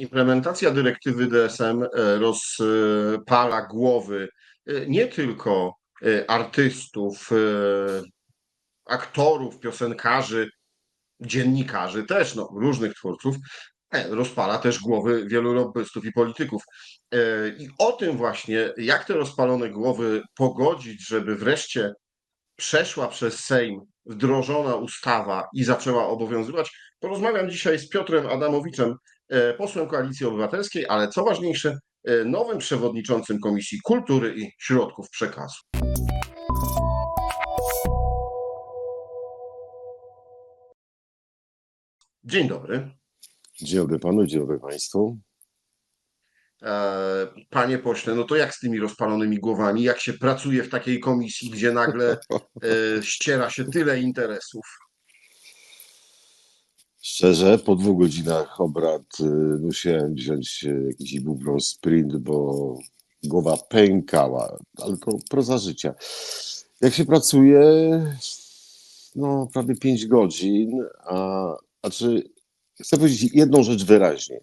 Implementacja dyrektywy DSM e, rozpala głowy e, nie tylko e, artystów, aktorów, piosenkarzy, dziennikarzy też, no, różnych twórców, rozpala też głowy wielu lobbystów i polityków. I o tym właśnie, jak te rozpalone głowy pogodzić, żeby wreszcie przeszła przez Sejm wdrożona ustawa i zaczęła obowiązywać, porozmawiam dzisiaj z Piotrem Adamowiczem, posłem Koalicji Obywatelskiej, ale co ważniejsze, e, nowym przewodniczącym Komisji Kultury i Środków Przekazu. Dzień dobry. Dzień dobry panu, dzień dobry państwu. E, Panie pośle, no to jak z tymi rozpalonymi głowami, jak się pracuje w takiej komisji, gdzie nagle e, ściera się tyle interesów? Szczerze, po dwóch godzinach obrad y, musiałem wziąć y, jakiś ibuprofen sprint, bo głowa pękała, ale to proza życia. Jak się pracuje, no prawie 5 godzin, a znaczy chcę powiedzieć jedną rzecz wyraźnie.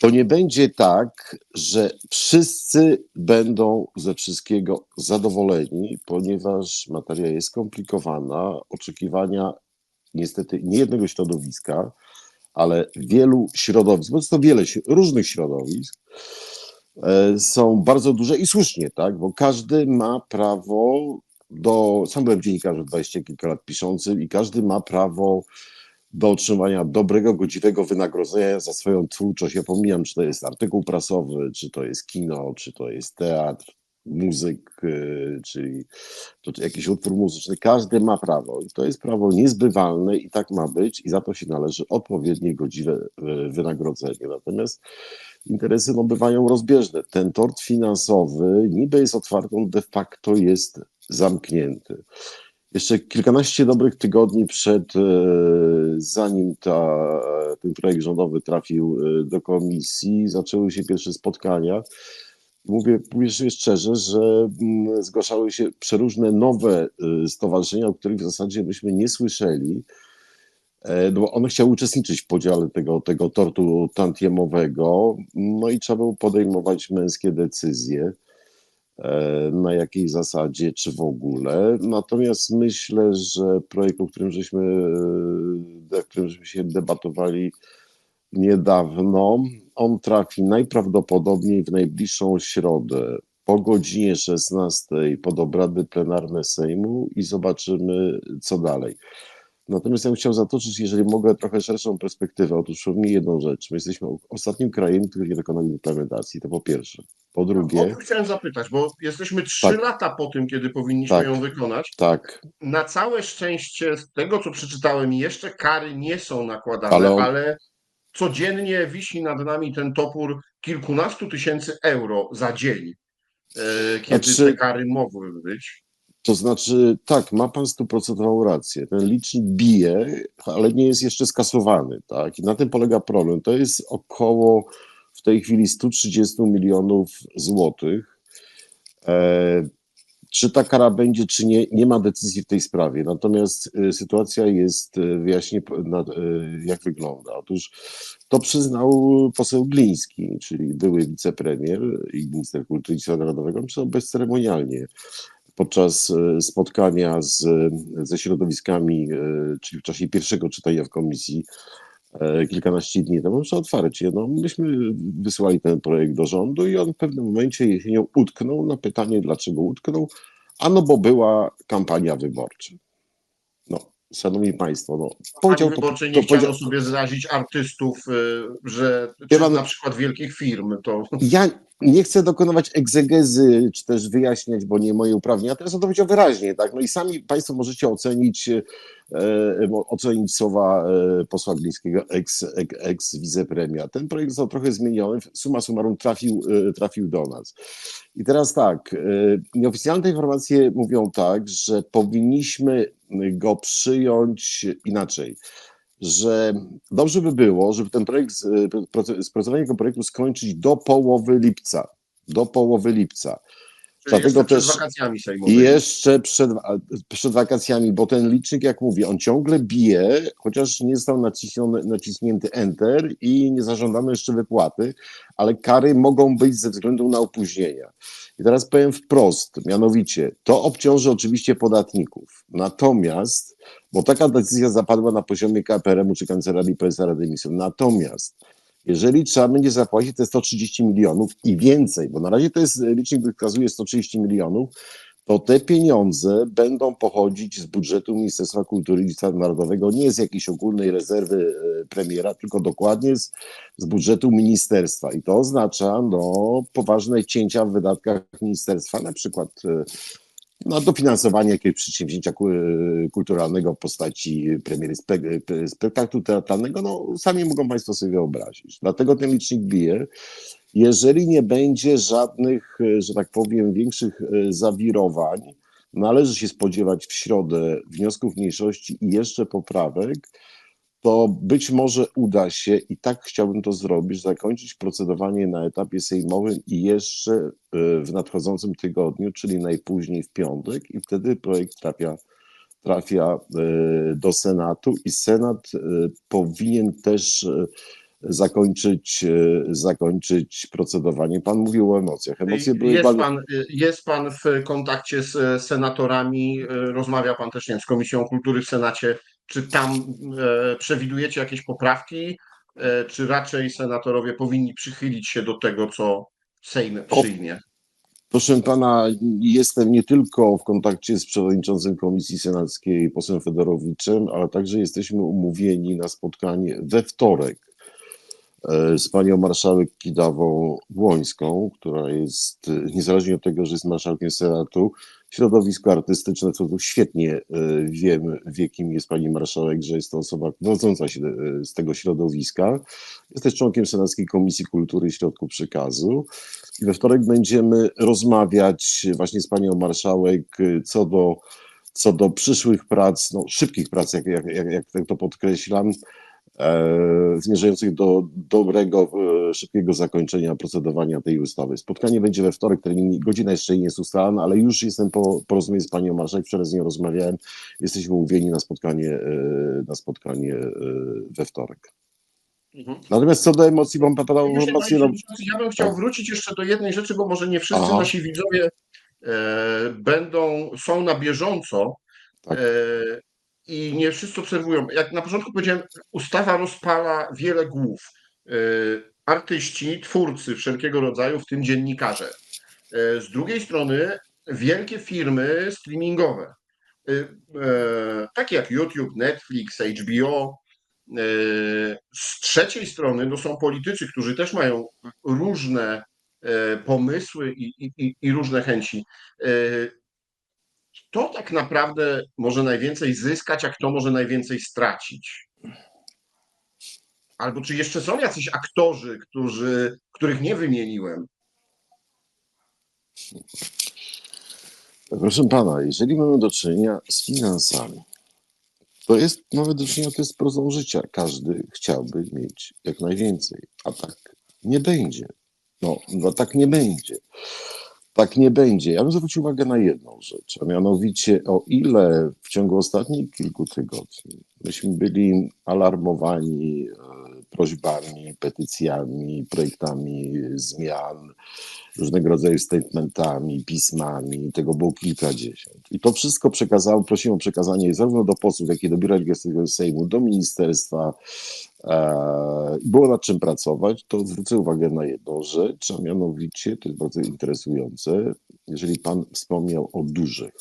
To nie będzie tak, że wszyscy będą ze wszystkiego zadowoleni, ponieważ materia jest skomplikowana, oczekiwania niestety nie jednego środowiska, ale wielu środowisk, bo to wiele różnych środowisk, e, są bardzo duże i słusznie, tak, bo każdy ma prawo do, sam byłem dziennikarzem 20 kilka lat piszącym i każdy ma prawo do otrzymania dobrego, godziwego wynagrodzenia za swoją twórczość. Ja pomijam, czy to jest artykuł prasowy, czy to jest kino, czy to jest teatr, muzyk, y, czyli jakiś utwór muzyczny. Każdy ma prawo i to jest prawo niezbywalne i tak ma być i za to się należy odpowiednie, godziwe y, wynagrodzenie. Natomiast interesy no, bywają rozbieżne. Ten tort finansowy niby jest otwarty, on de facto jest zamknięty. Jeszcze kilkanaście dobrych tygodni przed, e, zanim ta, ten projekt rządowy trafił do komisji, zaczęły się pierwsze spotkania. Mówię, mówię szczerze, że mm, zgłaszały się przeróżne nowe e, stowarzyszenia, o których w zasadzie myśmy nie słyszeli. E, No, bo one chciały uczestniczyć w podziale tego, tego tortu tantiemowego, no i trzeba było podejmować męskie decyzje e, na jakiej zasadzie, czy w ogóle. Natomiast myślę, że projekt, o którym żeśmy, e, o którym żeśmy się debatowali niedawno, on trafi najprawdopodobniej w najbliższą środę po godzinie 16 pod obrady plenarne Sejmu i zobaczymy, co dalej. Natomiast ja bym chciał zatoczyć, jeżeli mogę, trochę szerszą perspektywę. Otóż mi jedną rzecz. My jesteśmy ostatnim krajem, który nie dokonał implementacji. To po pierwsze. Po O drugie, tym chciałem zapytać, bo jesteśmy trzy Tak. lata po tym, kiedy powinniśmy Tak. ją wykonać. tak, Na całe szczęście, z tego co przeczytałem, jeszcze kary nie są nakładane, Ale ale, on- codziennie wisi nad nami ten topór kilkunastu tysięcy euro za dzień, e, kiedy Znaczy- te kary mogłyby być. To znaczy, tak, ma pan stuprocentową rację. Ten licznik bije, ale nie jest jeszcze skasowany, tak? I na tym polega problem. To jest około w tej chwili 130 milionów złotych. E, czy ta kara będzie, czy nie, nie ma decyzji w tej sprawie. Natomiast y, sytuacja jest, y, wyjaśnię, y, jak wygląda. Otóż to przyznał poseł Gliński, czyli były wicepremier i minister kultury i narodowego, przyznał bezceremonialnie podczas spotkania z, ze środowiskami, czyli w czasie pierwszego czytania w komisji kilkanaście dni temu, że otwarcie, no myśmy wysłali ten projekt do rządu i on w pewnym momencie jesienią utknął na pytanie, dlaczego utknął, a no bo była kampania wyborcza. No, szanowni państwo, no, powiedział to, wyborczej to nie chciano powiedział, sobie zrazić artystów, e, że Ja czy mam- na przykład wielkich firm, to Ja nie chcę dokonywać egzegezy, czy też wyjaśniać, bo nie moje uprawnienia. Teraz on to powiedział wyraźnie, tak? No i sami Państwo możecie ocenić, e, ocenić słowa e, posła Glińskiego, ex, ex, ex. Ten projekt został trochę zmieniony, summa summarum trafił, e, trafił do nas. I teraz tak, e, nieoficjalne informacje mówią tak, że powinniśmy go przyjąć inaczej że dobrze by było, żeby ten projekt, z- sprocedowanie tego projektu skończyć do połowy lipca. Do połowy lipca. Dlatego jeszcze przed też- wakacjami sejmowymi. jeszcze przed, przed wakacjami, bo ten licznik, jak mówię, on ciągle bije, chociaż nie został naciśniony, naciśnięty Enter i nie zażądano jeszcze wypłaty, ale kary mogą być ze względu na opóźnienia. I teraz powiem wprost, mianowicie, to obciąży oczywiście podatników. Natomiast, bo taka decyzja zapadła na poziomie KPRM-u czy Kancelarii Prezesa Rady Ministrów. Natomiast, jeżeli trzeba będzie zapłacić te 130 milionów i więcej, bo na razie to jest licznik wykazuje 130 milionów, to te pieniądze będą pochodzić z budżetu Ministerstwa Kultury i Dziedzictwa Narodowego, nie z jakiejś ogólnej rezerwy e, premiera, tylko dokładnie z, z budżetu ministerstwa. I to oznacza no, poważne cięcia w wydatkach ministerstwa, na przykład e, no, dofinansowanie jakiegoś przedsięwzięcia e, kulturalnego w postaci premiery e, spektaklu teatralnego, no sami mogą Państwo sobie wyobrazić. Dlatego ten licznik bije. Jeżeli nie będzie żadnych, e, że tak powiem, większych zawirowań, należy się spodziewać w środę wniosków mniejszości i jeszcze poprawek, to być może uda się, i tak chciałbym to zrobić, zakończyć procedowanie na etapie sejmowym i jeszcze e, w nadchodzącym tygodniu, czyli najpóźniej w piątek, i wtedy projekt trafia, trafia e, do Senatu i Senat e, powinien też zakończyć, zakończyć procedowanie. Pan mówił o emocjach. Emocje były Jest bardzo... pan, jest pan w kontakcie z senatorami, rozmawia pan też nie wiem, z Komisją Kultury w Senacie. Czy tam e, przewidujecie jakieś poprawki, e, czy raczej senatorowie powinni przychylić się do tego, co Sejm przyjmie? Proszę pana, jestem nie tylko w kontakcie z przewodniczącym Komisji Senackiej, posłem Fedorowiczem, ale także jesteśmy umówieni na spotkanie we wtorek z panią marszałek Kidawą Błońską, która jest, e, niezależnie od tego, że jest marszałkiem Senatu, środowisko artystyczne, co tu świetnie e, wiem, wie kim jest pani marszałek, że jest to osoba wywodząca się e, z tego środowiska. Jest też członkiem Senackiej Komisji Kultury i Środków Przekazu. I we wtorek będziemy rozmawiać właśnie z panią marszałek co do, co do przyszłych prac, no, szybkich prac, jak, jak, jak, jak to podkreślam, e, zmierzających do dobrego, e, szybkiego zakończenia procedowania tej ustawy. Spotkanie będzie we wtorek, termin, godzina jeszcze nie jest ustalana, ale już jestem po porozumieniu z panią marszałek, wczoraj z nią rozmawiałem, jesteśmy umówieni na spotkanie, e, na spotkanie e, we wtorek. Mhm. Natomiast co do emocji, mam padał Panie informację, no, przewodniczący, Ja bym chciał wrócić jeszcze do jednej rzeczy, bo może nie wszyscy Aha. nasi widzowie e, będą, są na bieżąco Tak. e, i nie wszyscy obserwują. Jak na początku powiedziałem, ustawa rozpala wiele głów. E, artyści, twórcy wszelkiego rodzaju, w tym dziennikarze. E, z drugiej strony wielkie firmy streamingowe, e, takie jak YouTube, Netflix, HBO, Z trzeciej strony to są politycy, którzy też mają różne pomysły i, i- i różne chęci. Kto tak naprawdę może najwięcej zyskać, a kto może najwięcej stracić? Albo czy jeszcze są jacyś aktorzy, którzy, których nie wymieniłem? Proszę pana, jeżeli mamy do czynienia z finansami, to jest, mamy do czynienia to jest prozą życia. Każdy chciałby mieć jak najwięcej, a tak nie będzie. No, no tak nie będzie. Tak nie będzie. Ja bym zwrócił uwagę na jedną rzecz, a mianowicie o ile w ciągu ostatnich kilku tygodni myśmy byli alarmowani e, prośbami, petycjami, projektami zmian, różnego rodzaju statementami, pismami, tego było kilkadziesiąt. I to wszystko przekazało, prosiłem o przekazanie zarówno do posłów, jak i do Biura Legislacyjnego Sejmu, do ministerstwa. E, było nad czym pracować, to zwrócę uwagę na jedną rzecz, a mianowicie, to jest bardzo interesujące, jeżeli Pan wspomniał o dużych,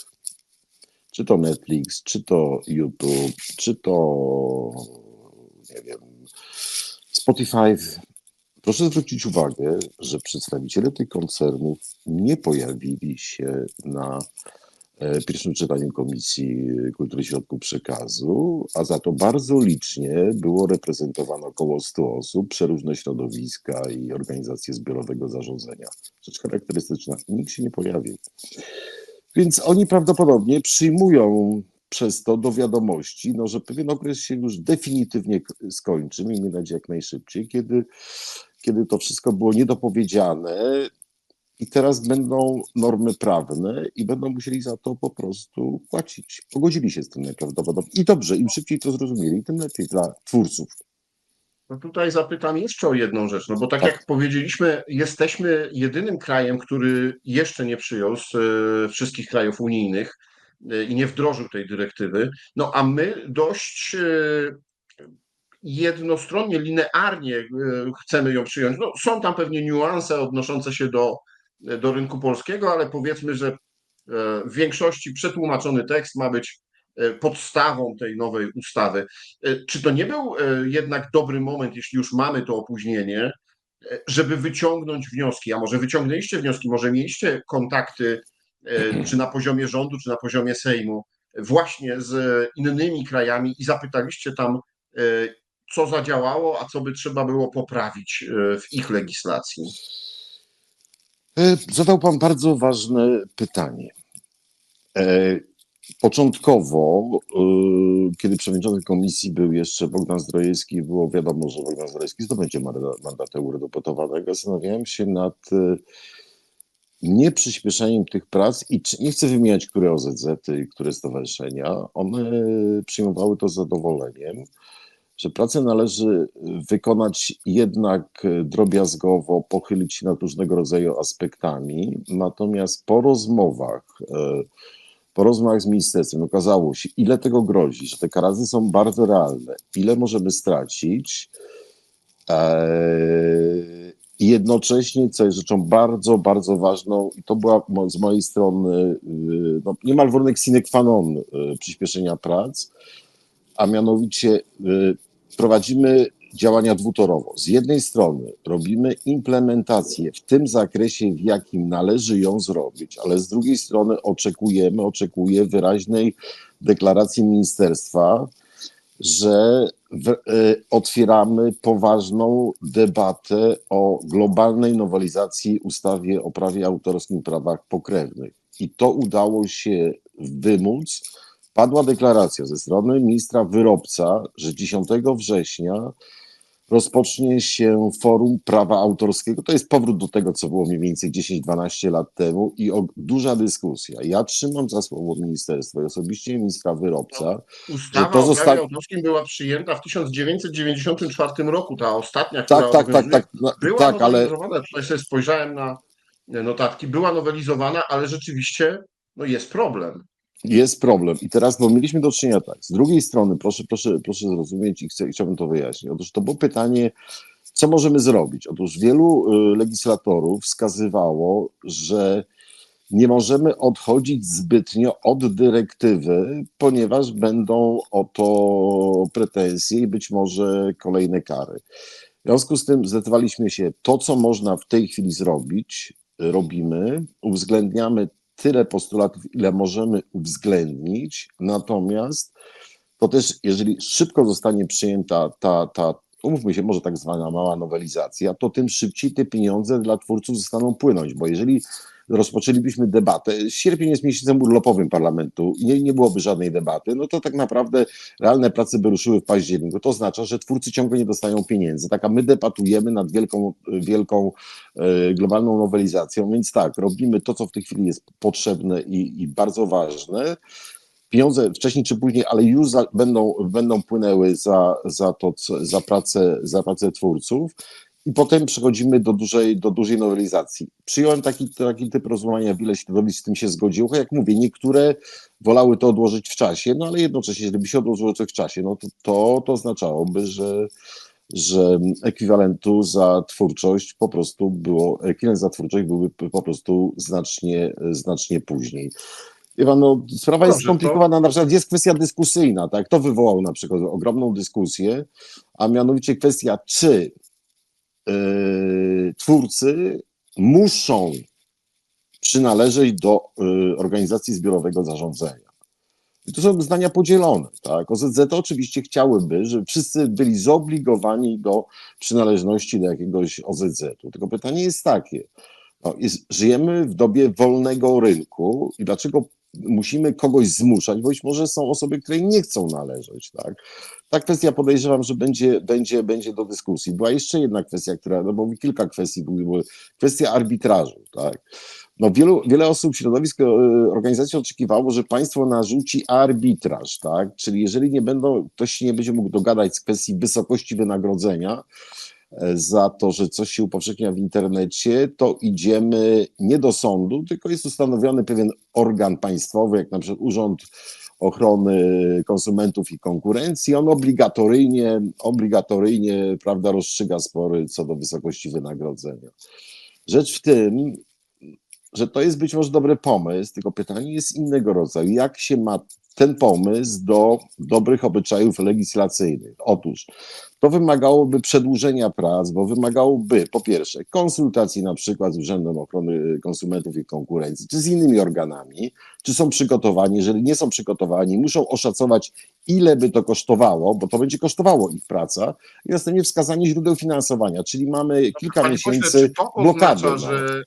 czy to Netflix, czy to YouTube, czy to, nie wiem, Spotify, Proszę zwrócić uwagę, że przedstawiciele tych koncernów nie pojawili się na pierwszym czytaniu Komisji Kultury i Środków Przekazu, a za to bardzo licznie było reprezentowane około 100 osób, przeróżne środowiska i organizacje zbiorowego zarządzania. Rzecz charakterystyczna, nikt się nie pojawił. Więc oni prawdopodobnie przyjmują przez to do wiadomości, no, że pewien okres się już definitywnie skończy, miejmy nadzieję jak najszybciej, kiedy, kiedy to wszystko było niedopowiedziane, i teraz będą normy prawne i będą musieli za to po prostu płacić. Pogodzili się z tym najprawdopodobniej. I dobrze, im szybciej to zrozumieli, tym lepiej dla twórców. No tutaj zapytam jeszcze o jedną rzecz, no bo tak Tak. jak powiedzieliśmy, jesteśmy jedynym krajem, który jeszcze nie przyjął z e, wszystkich krajów unijnych e, i nie wdrożył tej dyrektywy, no a my dość e, jednostronnie, linearnie chcemy ją przyjąć. No, są tam pewnie niuanse odnoszące się do, do rynku polskiego, ale powiedzmy, że e, w większości przetłumaczony tekst ma być e, podstawą tej nowej ustawy. E, Czy to nie był jednak dobry moment, jeśli już mamy to opóźnienie, żeby wyciągnąć wnioski? A może wyciągnęliście wnioski, może mieliście kontakty, e, czy na poziomie rządu, czy na poziomie Sejmu, właśnie z innymi krajami i zapytaliście tam, co zadziałało, a co by trzeba było poprawić w ich legislacji? E, Zadał Pan bardzo ważne pytanie. E, Początkowo, e, kiedy przewodniczącym komisji był jeszcze Bogdan Zdrojewski, było wiadomo, że Bogdan Zdrojewski zdobędzie manda- mandat eurodeputowanego. Zastanawiałem się nad e, nie przyspieszeniem tych prac i nie chcę wymieniać, które OZZ i które stowarzyszenia, one przyjmowały to z zadowoleniem, że pracę należy wykonać jednak drobiazgowo, pochylić się nad różnego rodzaju aspektami, natomiast po rozmowach, e, po rozmowach z ministerstwem okazało się, ile tego grozi, że te karazy są bardzo realne, ile możemy stracić, Eee, I jednocześnie, co jest rzeczą bardzo, bardzo ważną, i to była z mojej strony yy, no, niemal warunek sine qua non przyspieszenia prac, a mianowicie prowadzimy działania dwutorowo. Z jednej strony robimy implementację w tym zakresie, w jakim należy ją zrobić, ale z drugiej strony oczekujemy, oczekuję wyraźnej deklaracji ministerstwa, że w, y, otwieramy poważną debatę o globalnej nowelizacji ustawy o prawie autorskim i prawach pokrewnych. I to udało się wymóc. Padła deklaracja ze strony ministra wyrobca, że 10 września rozpocznie się forum prawa autorskiego. To jest powrót do tego, co było mniej więcej 10-12 lat temu i o, duża dyskusja. Ja trzymam za słowo ministerstwo i osobiście ministra wyrobca, Ustawa Że to o zosta- autorskim była przyjęta w 1994 roku, ta ostatnia, która tak, tak, tak, tak, no, Była tak, ale tutaj sobie spojrzałem na notatki, była nowelizowana, ale rzeczywiście no jest problem. Jest problem. I teraz, bo mieliśmy do czynienia tak. Z drugiej strony, proszę, proszę, proszę zrozumieć i chcę, chciałbym to wyjaśnić. Otóż to było pytanie, co możemy zrobić? Otóż wielu y, legislatorów wskazywało, że nie możemy odchodzić zbytnio od dyrektywy, ponieważ będą o to pretensje i być może kolejne kary. W związku z tym zdecydowaliśmy się, to co można w tej chwili zrobić, robimy, uwzględniamy tyle postulatów, ile możemy uwzględnić, natomiast to też, jeżeli szybko zostanie przyjęta ta, ta umówmy się, może tak zwana mała nowelizacja, to tym szybciej te pieniądze dla twórców zostaną płynąć, bo jeżeli rozpoczęlibyśmy debatę, sierpień jest miesiącem urlopowym parlamentu i nie, nie byłoby żadnej debaty, no to tak naprawdę realne prace by ruszyły w październiku. To oznacza, że twórcy ciągle nie dostają pieniędzy. Tak, a my debatujemy nad wielką, wielką e, globalną nowelizacją, więc tak, robimy to, co w tej chwili jest potrzebne i, i bardzo ważne. Pieniądze wcześniej czy później, ale już za, będą, będą płynęły za, za, to, za, pracę, za pracę twórców. I potem przechodzimy do dużej, do dużej nowelizacji. Przyjąłem taki, taki typ rozumowania, wiele środowisk z tym się zgodziło. Jak mówię, niektóre wolały to odłożyć w czasie, no ale jednocześnie, jeżeli by się odłożyło coś w czasie, no to to, to oznaczałoby, że, że ekwiwalentu za twórczość po prostu było, ekwiwalent za twórczość byłby po prostu znacznie, znacznie później. Pan, no, sprawa jest Dobrze, to- skomplikowana, na przykład jest kwestia dyskusyjna, tak? To wywołał na przykład ogromną dyskusję, a mianowicie kwestia, czy twórcy muszą przynależeć do yy, organizacji zbiorowego zarządzania. I to są zdania podzielone. Tak? OZZ oczywiście chciałyby, żeby wszyscy byli zobligowani do przynależności do jakiegoś OZZ-u. Tylko pytanie jest takie, no, jest, żyjemy w dobie wolnego rynku i dlaczego musimy kogoś zmuszać, bo być może są osoby, które nie chcą należeć, tak? Ta kwestia podejrzewam, że będzie, będzie, będzie do dyskusji. Była jeszcze jedna kwestia, która, no bo kilka kwestii były, kwestia arbitrażu, tak? No wielu, wiele osób, środowisk, e, organizacji oczekiwało, że państwo narzuci arbitraż, tak? Czyli jeżeli nie będą, ktoś nie będzie mógł dogadać z kwestii wysokości wynagrodzenia, za to, że coś się upowszechnia w internecie, to idziemy nie do sądu, tylko jest ustanowiony pewien organ państwowy, jak na przykład Urząd Ochrony Konsumentów i Konkurencji. On obligatoryjnie, obligatoryjnie prawda, rozstrzyga spory co do wysokości wynagrodzenia. Rzecz w tym, że to jest być może dobry pomysł, tylko pytanie jest innego rodzaju. Jak się ma ten pomysł do dobrych obyczajów legislacyjnych? Otóż to wymagałoby przedłużenia prac, bo wymagałoby po pierwsze konsultacji na przykład z Urzędem Ochrony Konsumentów i Konkurencji, czy z innymi organami, czy są przygotowani. Jeżeli nie są przygotowani, muszą oszacować, ile by to kosztowało, bo to będzie kosztowało ich praca, i następnie wskazanie źródeł finansowania, czyli mamy kilka Panie pośle, miesięcy to blokady. oznacza, no. że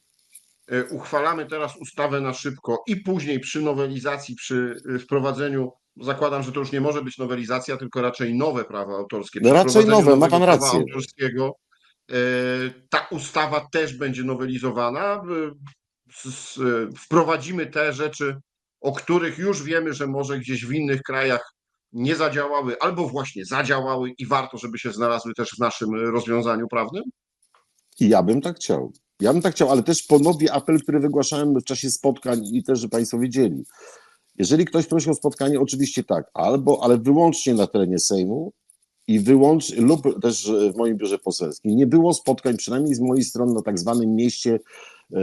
uchwalamy teraz ustawę na szybko i później przy nowelizacji, przy e, wprowadzeniu, zakładam, że to już nie może być nowelizacja, tylko raczej nowe prawa autorskie. No raczej nowe, ma pan prawa rację. Autorskiego, e, ta ustawa też będzie nowelizowana. e, e, Wprowadzimy te rzeczy, o których już wiemy, że może gdzieś w innych krajach nie zadziałały, albo właśnie zadziałały i warto, żeby się znalazły też w naszym e, rozwiązaniu prawnym? Ja bym tak chciał. Ja bym tak chciał, ale też ponowię apel, który wygłaszałem w czasie spotkań i też, że Państwo wiedzieli. Jeżeli ktoś prosi o spotkanie, oczywiście tak, albo, ale wyłącznie na terenie Sejmu i wyłącznie, lub też w moim biurze poselskim. Nie było spotkań, przynajmniej z mojej strony, na tak zwanym mieście, e,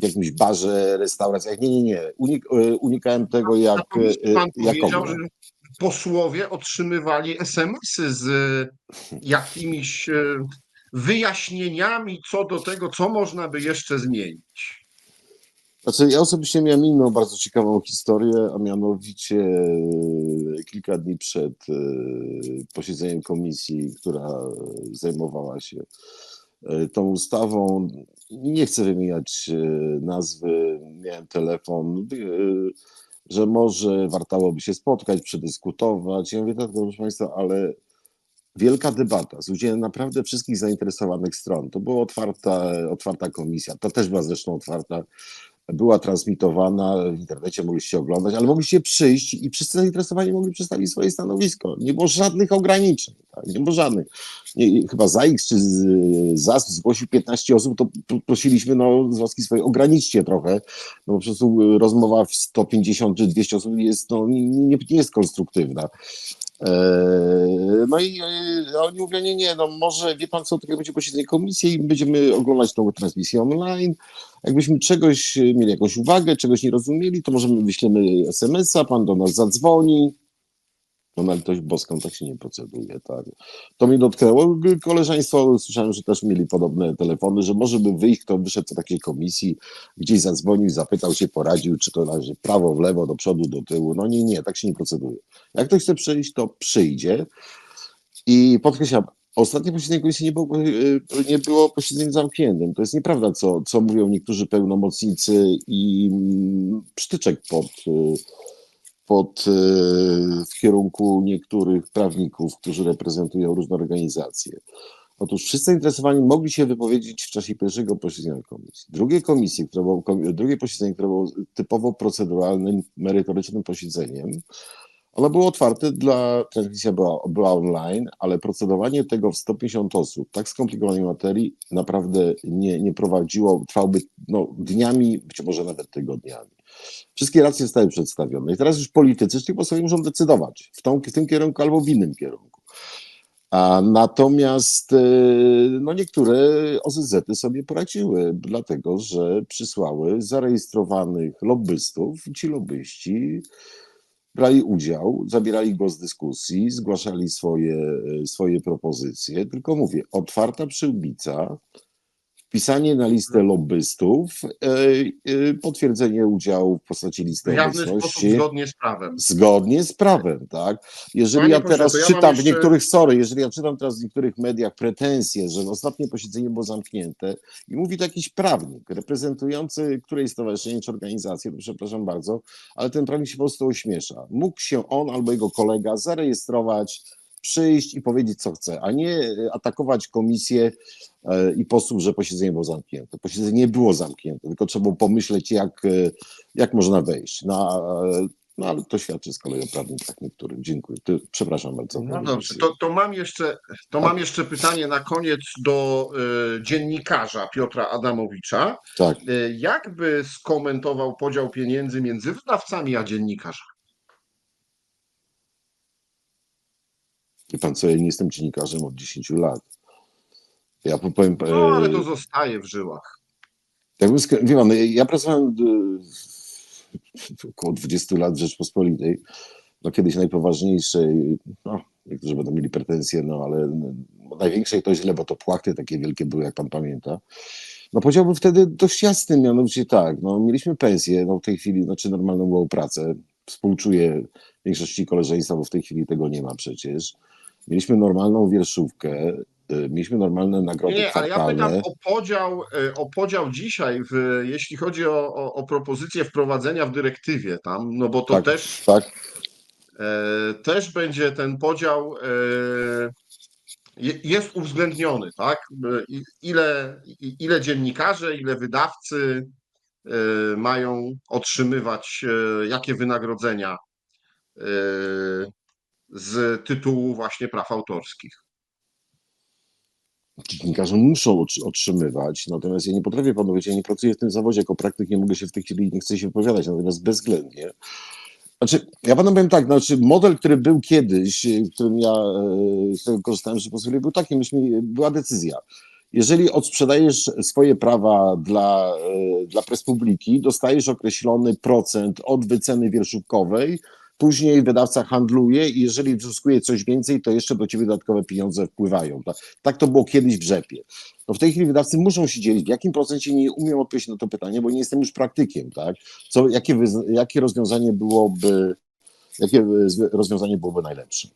w jakimś barze, restauracjach. Nie, nie, nie. Unik, e, unikałem tego jak, e, pan jak powiedział, że posłowie otrzymywali SMS-y z jakimiś wyjaśnieniami co do tego, co można by jeszcze zmienić. Znaczy, ja osobiście miałem inną bardzo ciekawą historię, a mianowicie e, kilka dni przed e, posiedzeniem komisji, która zajmowała się e, tą ustawą. Nie chcę wymieniać nazwy, miałem telefon, że może wartałoby się spotkać, przedyskutować. Ja mówię tak, proszę Państwa, ale wielka debata z udziałem naprawdę wszystkich zainteresowanych stron. To była otwarta, otwarta komisja, to też była zresztą otwarta była transmitowana w internecie, mogliście oglądać, ale mogliście przyjść i wszyscy zainteresowani mogli przedstawić swoje stanowisko. Nie było żadnych ograniczeń, tak? nie było żadnych. Nie, chyba za X czy ZAS zgłosił 15 osób, to prosiliśmy, no z łaski swojej, ograniczcie trochę, no po prostu rozmowa w 150 czy 200 osób jest, no, nie, nie jest konstruktywna. Eee, No i e, oni mówią, nie, nie, no może wie pan co, tylko będzie posiedzenie komisji i będziemy oglądać tą transmisję online. Jakbyśmy czegoś e, mieli jakąś uwagę, czegoś nie rozumieli, to możemy wyślemy SMS-a, pan do nas zadzwoni. No na litość boską tak się nie proceduje, tak. To mnie dotknęło. Koleżeństwo, słyszałem, że też mieli podobne telefony, że może by wyjść, kto wyszedł do takiej komisji, gdzieś zadzwonił, zapytał się, poradził, czy to należy prawo, w lewo, do przodu, do tyłu. No nie, nie, tak się nie proceduje. Jak ktoś chce przyjść, to przyjdzie. I podkreślam, ostatnie posiedzenie komisji nie było, y, nie było posiedzeniem zamkniętym. To jest nieprawda, co, co mówią niektórzy pełnomocnicy i mm, przytyczek pod, y, pod, y, w kierunku niektórych prawników, którzy reprezentują różne organizacje. Otóż wszyscy zainteresowani mogli się wypowiedzieć w czasie pierwszego posiedzenia komisji. Drugie komisje, które było, drugie posiedzenie, które było typowo proceduralnym, merytorycznym posiedzeniem, ono było otwarte dla, transmisja była, była online, ale procedowanie tego w 150 osób, tak skomplikowanej materii, naprawdę nie, nie prowadziło, trwałoby no, dniami, być może nawet tygodniami. Wszystkie racje zostały przedstawione. I teraz już politycy, czyli posłowie muszą decydować w, tą, w tym kierunku albo w innym kierunku. A natomiast e, no niektóre OZZ-y sobie poradziły, dlatego że przysłały zarejestrowanych lobbystów. Ci lobbyści brali udział, zabierali głos w dyskusji, zgłaszali swoje, swoje propozycje. Tylko mówię, otwarta przyłbica wpisanie na listę lobbystów, e, e, potwierdzenie udziału w postaci listy W obecności. zgodnie z prawem. Zgodnie z prawem, tak? Jeżeli Panie ja teraz ja mam czytam w jeszcze- niektórych, sorry, jeżeli ja czytam teraz w niektórych mediach pretensje, że ostatnie posiedzenie było zamknięte i mówi to jakiś prawnik reprezentujący którejś stowarzyszenie czy organizację, to przepraszam bardzo, ale ten prawnik się po prostu ośmiesza. Mógł się on albo jego kolega zarejestrować, przyjść i powiedzieć, co chce, a nie e, atakować komisję e, i posłów, że posiedzenie było zamknięte. Posiedzenie nie było zamknięte, tylko trzeba było pomyśleć, jak, e, jak można wejść. No, a, no ale to świadczy z kolei o prawnikach niektórych. Dziękuję. Ty, przepraszam bardzo. No dobrze, to, to, mam jeszcze, to mam jeszcze pytanie na koniec do y, dziennikarza Piotra Adamowicza. Tak. Y, jak by skomentował podział pieniędzy między wydawcami a dziennikarzami? Wie pan co, ja nie jestem dziennikarzem od 10 lat. Ja powiem, No, ale e, to zostaje w żyłach. Jakby, wie pan, ja pracowałem e, około 20 lat w Rzeczpospolitej, no kiedyś najpoważniejszej, no niektórzy będą mieli pretensje, no ale no, największej to źle, bo to płachty takie wielkie były, jak pan pamięta. No podział był wtedy dość jasny, mianowicie tak, no mieliśmy pensję, no w tej chwili, znaczy normalną była pracę, współczuję większości koleżeństwa, bo w tej chwili tego nie ma przecież. Mieliśmy normalną wierszówkę, e, mieliśmy normalne nagrody Nie, ale ja pytam o podział, y, o podział dzisiaj, w, jeśli chodzi o, o, o propozycję wprowadzenia w dyrektywie tam, no bo to tak, też, tak, e, też będzie ten podział e, je- jest uwzględniony, tak? E, Ile, ile dziennikarze, ile wydawcy e, mają otrzymywać, e, jakie wynagrodzenia z tytułu właśnie praw autorskich. dziennikarze muszą otr- otrzymywać, natomiast ja nie potrafię panu powiedzieć, ja nie pracuję w tym zawodzie jako praktyk, nie mogę się w tej chwili, nie chcę się wypowiadać, natomiast bezwzględnie. Znaczy, ja panu powiem tak, znaczy model, który był kiedyś, y, którym ja z tego korzystałem, że pozwolę, był taki, myśmy, była decyzja. Jeżeli odsprzedajesz swoje prawa dla, y, dla Press Publiki, dostajesz określony procent od wyceny wierszówkowej, później wydawca handluje i jeżeli zyskuje coś więcej, to jeszcze do ciebie dodatkowe pieniądze wpływają. Tak, tak to było kiedyś w rzepie. No w tej chwili wydawcy muszą się dzielić. W jakim procencie nie umiem odpowiedzieć na to pytanie, bo nie jestem już praktykiem, tak? Co, jakie, jakie rozwiązanie byłoby, jakie y, rozwiązanie byłoby najlepsze?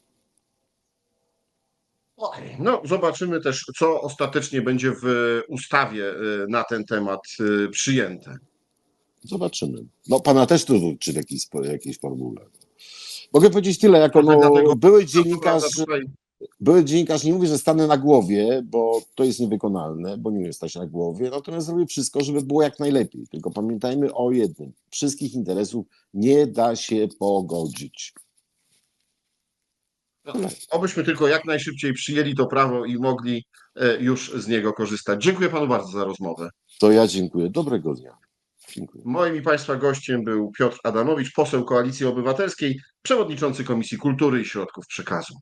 No, zobaczymy też, co ostatecznie będzie w ustawie e, na ten temat e, przyjęte. Zobaczymy. No pana też to czy w jakiejś, jakiejś formule. Mogę powiedzieć tyle, jako no, dlatego- były dziennikarz, były dziennikarz nie mówi, że stanę na głowie, bo to jest niewykonalne, bo nie umiem stać na głowie, natomiast zrobię wszystko, żeby było jak najlepiej. Tylko pamiętajmy o jednym. Wszystkich interesów nie da się pogodzić. Obyśmy tylko jak najszybciej przyjęli to prawo i mogli e, już z niego korzystać. Dziękuję panu bardzo za rozmowę. To ja dziękuję. Dobrego dnia. Moim i państwa gościem był Piotr Adamowicz, poseł Koalicji Obywatelskiej, przewodniczący Komisji Kultury i Środków Przekazu.